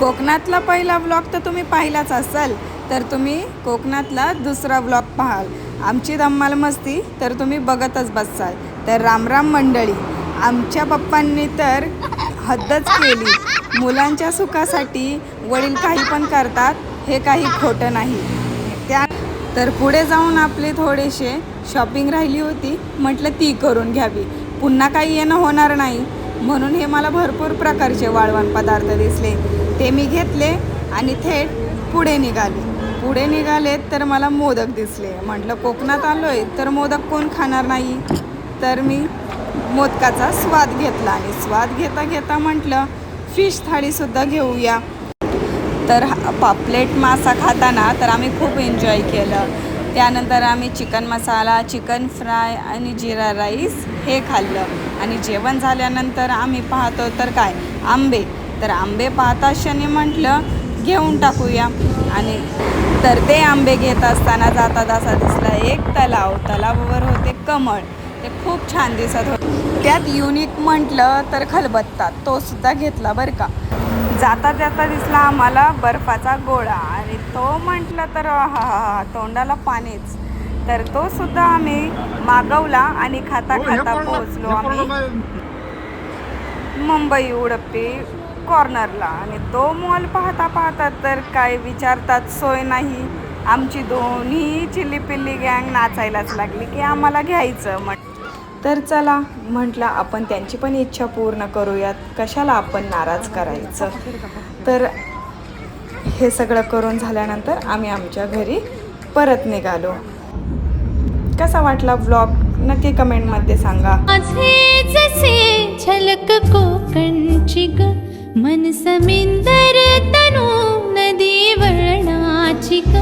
कोकणातला पहिला ब्लॉग तर तुम्ही पाहिलाच असाल तर तुम्ही कोकणातला दुसरा ब्लॉग पाहाल. आमची धम्माल मस्ती तर तुम्ही बघतच बसाल. तर रामराम मंडळी आमच्या पप्पांनी तर हद्दच केली. मुलांच्या सुखासाठी वडील काही पण करतात हे काही खोटं नाही. त्या तर पुढे जाऊन आपले थोडेसे शॉपिंग राहिली होती म्हटलं ती करून घ्यावी. पुन्हा काही येणं होणार नाही. म्हणून हे मला भरपूर प्रकारचे वाळवण पदार्थ दिसले. ते मी घेतले आणि थेट पुढे निघाले. पुढे निघाले तर मला मोदक दिसले. म्हटलं कोकणात आलो आहे तर मोदक कोण खाणार नाही? तर मी मोदकाचा स्वाद घेतला आणि स्वाद घेता घेता म्हटलं फिश थाळीसुद्धा घेऊया. तर पापलेट मासा खाताना तर आम्ही खूप एन्जॉय केलं. त्यानंतर आम्ही चिकन मसाला चिकन फ्राय आणि जिरा राईस हे खाल्लं. आणि जेवण झाल्यानंतर आम्ही पाहतो तर काय? आंबे. तर आंबे पाहता क्षणी म्हटलं घेऊन टाकूया. आणि तर ते आंबे घेत असताना जाता जाता दिसला एक तलाव. तलावावर होते कमळ. ते खूप छान दिसत होते. त्यात युनिक म्हटलं तर खलबत्ता. तो सुद्धा घेतला बरं का. जाता जाता दिसला आम्हाला बर्फाचा गोळा. आणि तो म्हटलं तर हा हा हा तोंडाला पाणीच. तर तो सुद्धा आम्ही मागवला आणि खाता खाता पोहोचलो आम्ही. मुंबई उडपी कॉर्नरला आणि तो मॉल पाहता पाहता तर काय विचारतात सोय नाही. आमची दोन्ही चिल्ली पिल्ली गँग नाचायलाच लागली की आम्हाला घ्यायचं. म्हण तर चला म्हटलं आपण त्यांची पण इच्छा पूर्ण करूयात. कशाला आपण नाराज करायचं? तर हे सगळं करून झाल्यानंतर आम्ही आमच्या घरी परत निघालो. कसा वाटला ब्लॉग नक्की कमेंटमध्ये सांगा. माझे जसे झलक कोकणची मन समिन्दर तनो न देवर्णाचिका